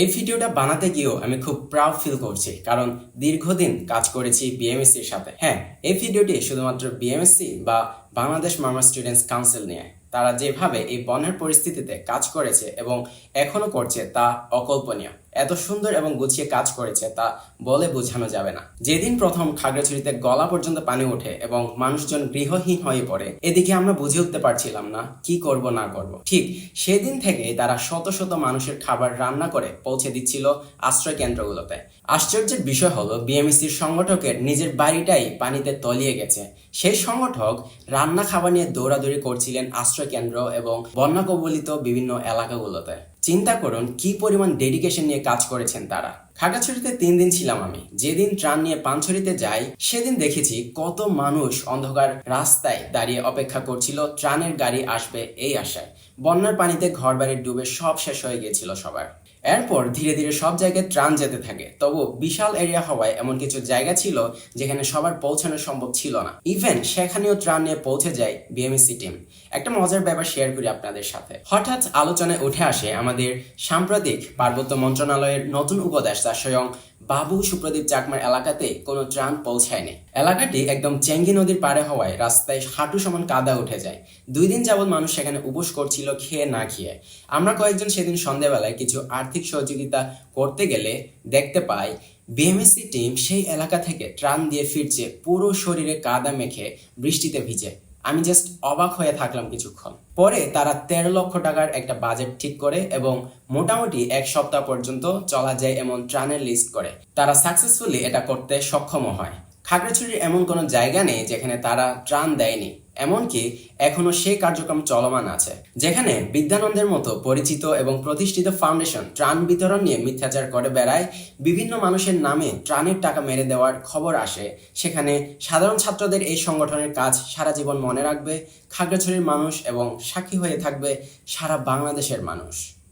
এই ভিডিওটা বানাতে গিয়েও আমি খুব প্রাউড ফিল করছি, কারণ দীর্ঘদিন কাজ করেছি বিএমএসসির সাথে। হ্যাঁ এই ভিডিওটি শুধুমাত্র বিএমএসসি বা বাংলাদেশ মার্মার স্টুডেন্টস কাউন্সিল নিয়ে। তারা যেভাবে এই বন্যার পরিস্থিতিতে কাজ করেছে এবং এখনও করছে তা অকল্পনীয়। এত সুন্দর এবং গুছিয়ে কাজ করেছে তা বলে বোঝানো যাবে না। যেদিন প্রথম খাগড়াছড়িতে গলা পর্যন্ত পানি ওঠে এবং মানুষজন গৃহহীন হয়ে পড়ে, এদিকে আমরা বুঝে উঠতে পারছিলাম না কি করব, না করব। ঠিক সেদিন থেকে তারা শত শত মানুষের খাবার রান্না করে পৌঁছে দিচ্ছিল আশ্রয় কেন্দ্রগুলোতে। আশ্চর্যের বিষয় হলো বিএমএসির সংগঠকের নিজের বাড়িটাই পানিতে তলিয়ে গেছে। সেই সংগঠক রান্না খাবার নিয়ে দৌড়াদৌড়ি করছিলেন আশ্রয় কেন্দ্র এবং বন্যা কবলিত বিভিন্ন এলাকাগুলোতে। চিন্তা করুন কি পরিমাণ ডেডিকেশন নিয়ে কাজ করেছেন তারা। খাগড়াছড়িতে তিন দিন ছিলাম আমি। যেদিন ট্রান নিয়ে পানছড়িতে যাই, সেদিন দেখেছি কত মানুষ অন্ধকার রাস্তায় দাঁড়িয়ে অপেক্ষা করছিল ট্রানের গাড়ি আসবে এই আশায়। বন্যার পানিতে ঘরবাড়ি ডুবে সব শেষ হয়ে গিয়েছিল সবার। এরপর ধীরে ধীরে সব জায়গায় ত্রাণ যেতে থাকে। তবু বিশাল এরিয়া হওয়ায় এমন কিছু জায়গা ছিল যেখানে সবার পৌঁছানো সম্ভব ছিল না। ইভেন সেখানেও ত্রাণ নিয়ে পৌঁছে যায় বিএমএসসি টিম একটা মজার ব্যাপার শেয়ার করি আপনাদের সাথে। হঠাৎ আলোচনায় উঠে আসে আমাদের সাম্প্রতিক পার্বত্য মন্ত্রণালয়ের নতুন উপদেষ্টা স্বয়ং বাবু সুপ্রদীপ চাকমার এলাকাতে কোনো ত্রাণ পৌঁছায়নি। এলাকাটি একদম চেঙ্গি নদীর পাড়ে হওয়ায় রাস্তায় হাঁটু সমান কাদা উঠে যায়। দুই দিন যাবৎ মানুষ সেখানে উপোস করছিল খেয়ে না খেয়ে। আমরা কয়েকজন সেদিন সন্ধ্যাবেলায় কিছু আর্থিক সহযোগিতা করতে গেলে দেখতে পাই, বিএমএসসি টিম সেই এলাকা থেকে ত্রাণ দিয়ে ফিরছে পুরো শরীরে কাদা মেখে বৃষ্টিতে ভিজে। আমি জাস্ট অবাক হয়ে থাকলাম কিছুক্ষণ। পরে তারা তেরো লক্ষ টাকার একটা বাজেট ঠিক করে এবং মোটামুটি এক সপ্তাহ পর্যন্ত চলা যায় এমন ত্রাণের লিস্ট করে। তারা সাকসেসফুলি এটা করতে সক্ষম হয়। খাগড়াছড়ির এমন কোনো জায়গা নেই যেখানে তারা ত্রাণ দেয়নি, এমনকি এখনও সেই কার্যক্রম চলমান আছে, যেখানে বিদ্যানন্দের মতো পরিচিত এবং প্রতিষ্ঠিত ফাউন্ডেশন ত্রাণ বিতরণ নিয়ে মিথ্যাচার করে বেড়ায়, বিভিন্ন মানুষের নামে ত্রাণের টাকা মেরে দেওয়ার খবর আসে, সেখানে সাধারণ ছাত্রদের এই সংগঠনের কাজ সারা জীবন মনে রাখবে, খাগড়াছড়ির মানুষ এবং সাক্ষী হয়ে থাকবে সারা বাংলাদেশের মানুষ।